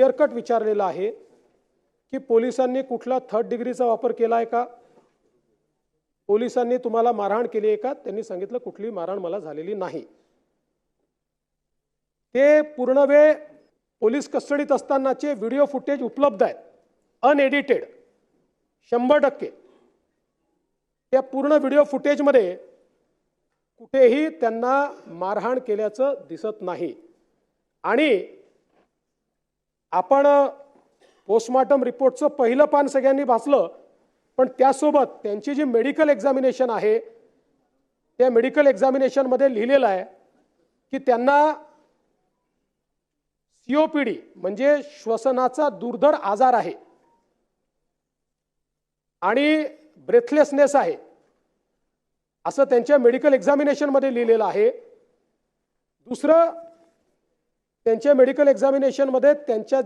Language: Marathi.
क्लिअर कट विचारलेलं आहे की पोलिसांनी कुठला थर्ड डिग्रीचा वापर केला आहे का? पोलिसांनी तुम्हाला मारहाण केली आहे का? त्यांनी सांगितलं कुठली मारहाण मला झालेली नाही. ते पूर्ण वेळ पोलीस कस्टडीत असतानाचे व्हिडिओ फुटेज उपलब्ध आहेत. अनएडिटेड शंभर टक्के. त्या पूर्ण व्हिडिओ फुटेजमध्ये कुठेही त्यांना मारहाण केल्याचं दिसत नाही. आणि आपण पोस्टमॉर्टम रिपोर्टचं पहिलं पान सगळ्यांनी भासलं पण त्यासोबत त्यांची जी मेडिकल एक्झामिनेशन आहे त्या मेडिकल एक्झामिनेशनमध्ये लिहिलेलं आहे की त्यांना सीओपीडी म्हणजे श्वसनाचा दुर्धर आजार आहे आणि ब्रेथलेसनेस आहे असं त्यांच्या मेडिकल एक्झामिनेशनमध्ये लिहिलेलं आहे. दुसरं त्यांच्या मेडिकल एक्झामिनेशनमध्ये त्यांच्या